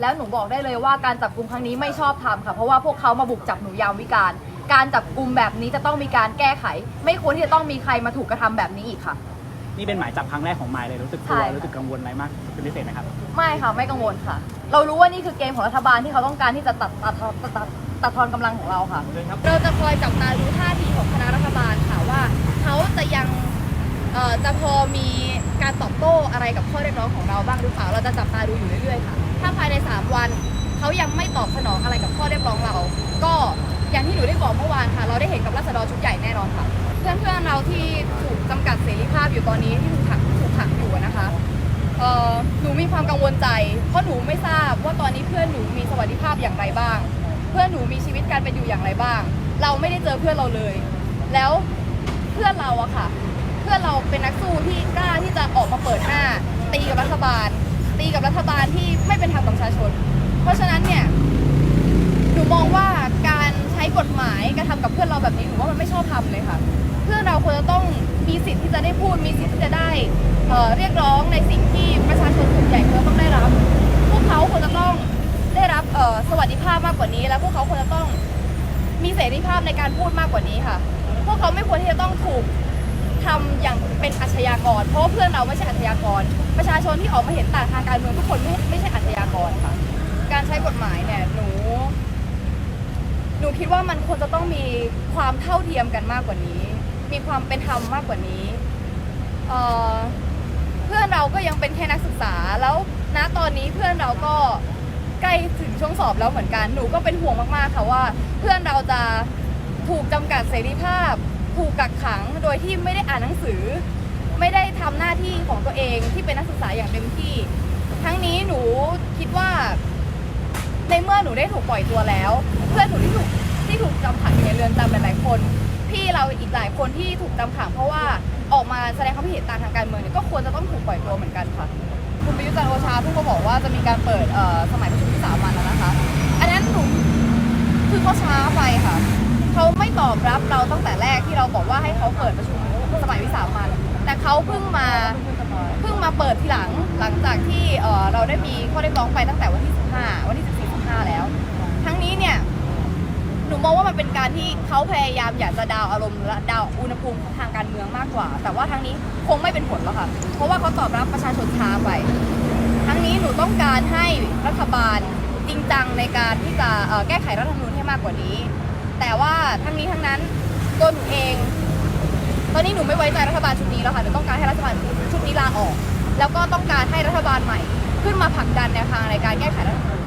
แล้วหนูบอกได้เลยว่าการจับกลุ่มครั้งนี้ไม่ชอบทำค่ะ เพราะว่าพวกเขามาบุกจับหนูยามวิการ การจับกลุ่มแบบนี้จะต้องมีการแก้ไข ไม่ควรที่จะต้องมีใครมาถูกกระทำแบบนี้อีกค่ะ นี่เป็นหมายจับครั้งแรกของมายเลยรู้สึกกลัใช่วค่ะ รู้สึกกังวลอะไรมากเป็นพิเศษไหมครับ ไม่ค่ะไม่กังวลค่ะ เรารู้ว่านี่คือเกมของรัฐบาลที่เขาต้องการที่จะตัดตัดตัดตัดตัดตัดทอนกำลังของเราค่ะ เราจะคอยจับตาดูท่าทีของคณะรัฐบาลค่ะว่าเขาจะยังเอ่อจะพอมีการตอบโต้อะไรกับข้อเรียกร้องของเราบ้างหรือเปล่า เราจะจับตาดูอยู่เรื่อยๆค่ะ ถ้าภายใน 3 วันเขายังไม่ตอบสนองอะไรกับข้อเรียกร้องเรา ก็อย่างที่หนูได้บอกเมื่อวานค่ะ เราได้เห็นกับรัษฎรชุดใหญ่แน่นอนค่ะ เพื่อนๆเราที่ถูกจำกัดเสรีภาพอยู่ตอนนี้ที่ถูกขังถูกขังอยู่นะคะหนูมีความกังวลใจ เพราะหนูไม่ทราบว่าตอนนี้เพื่อนหนูมีสวัสดิภาพอย่างไรบ้าง เพื่อนหนูมีชีวิตการเป็นอยู่อย่างไรบ้าง เราไม่ได้เจอเพื่อนเราเลย แล้วเพื่อนเราอะค่ะ เพื่อนเราเป็นนักสู้ที่กล้าที่จะออกมาเปิดหน้า ตีกับรัฐบาล ตีกับรัฐบาลที่ไม่เป็นธรรมกับประชาชน เพราะฉะนั้นเนี่ยหนูมองว่าการใช้กฎหมายกระทำกับเพื่อนเราแบบนี้หนูว่ามันไม่ชอบทำเลยค่ะเพื่อนเราควรจะต้องมีสิทธิ์ที่จะได้พูดมีสิทธิ์ที่จะได้เเรียกร้องในสิ่งที่ประชาชนส่วนใหญ่ควรต้องได้รับ พวกเขาควรจะต้องได้รับสวัสดิภาพมากกว่านี้ และพวกเขาควรจะต้องมีเสรีภาพในการพูดมากกว่านี้ค่ะ พวกเขาไม่ควรที่จะต้องถูก ทำอย่างเป็นอาชญากร เพราะว่าเพื่อนเราไม่ใช่อาชญากร ประชาชนที่ออกมาเห็นต่างทางการเมืองทุกคนไม่ไม่ใช่อาชญากรค่ะ การใช้กฎหมายเนี่ยหนู หนูคิดว่ามันควรจะต้องมีความเท่าเทียมกันมากกว่านี้ มีความเป็นธรรมมากกว่านี้เอ่อเพื่อนเราก็ยังเป็นแค่นักศึกษาแล้วณตอนนี้เพื่อนเราก็ใกล้ถึงช่วงสอบแล้วเหมือนกัน หนูก็เป็นห่วงมากๆค่ะว่า เพื่อนเราจะถูกจำกัดเสรีภาพ ถูกกักขังโดยที่ไม่ได้อ่านหนังสือ ไม่ได้ทำหน้าที่ของตัวเองที่เป็นนักศึกษาอย่างเต็มที่ ทั้งนี้หนูคิดว่า ในเมื่อหนูได้ถูกปล่อยตัวแล้ว เพื่อนหนูที่ถูกที่ถูกจำขังอยู่ในเรือนจำหลายๆคน พี่เราอีกหลายคนที่ถูกจำขังเพราะว่าออกมาแสดงความเห็นต่างทางการเมืองเนี่ยก็ควรจะต้องถูกปล่อยตัวเหมือนกันค่ะคุณประยุทธ์จันทร์โอชาเพิ่งมาบอกว่าจะมีการเปิดสมัยประชุมที่สามัญแล้วนะคะ อันนั้นหนูคือเขาช้าไปค่ะ เขาไม่ตอบรับเราตั้งแต่แรกที่เราบอกว่าให้เขาเปิดประชุมสมัยวิสามัญแต่เขาเพิ่งมาเพิ่งมาเปิดทีหลังหลังจากที่เราได้มีข้อเรียกร้องไปตั้งแต่วันที่ 15 วันที่ 14 15 แล้ว ทั้งนี้เนี่ยหนูมองว่ามันเป็นการที่เขาพยายามอยากจะดาวอารมณ์และดาวอุณหภูมิทางการเมืองมากกว่า แต่ว่าทั้งนี้คงไม่เป็นผลแล้วค่ะ เพราะว่าเขาตอบรับประชาชนช้าไป ทั้งนี้หนูต้องการให้รัฐบาลจริงจังในการที่จะแก้ไขรัฐธรรมนูญให้มากกว่านี้ แต่ว่าทั้งนี้ทั้งนั้นตัวหนูเอง ตอนนี้หนูไม่ไว้ใจรัฐบาลชุดนี้แล้วค่ะหนูต้องการให้รัฐบาลชุดนี้ลาออก แล้วก็ต้องการให้รัฐบาลใหม่ ขึ้นมาผลักดันแนวทางในการแก้ไขรัฐธรรมนูญ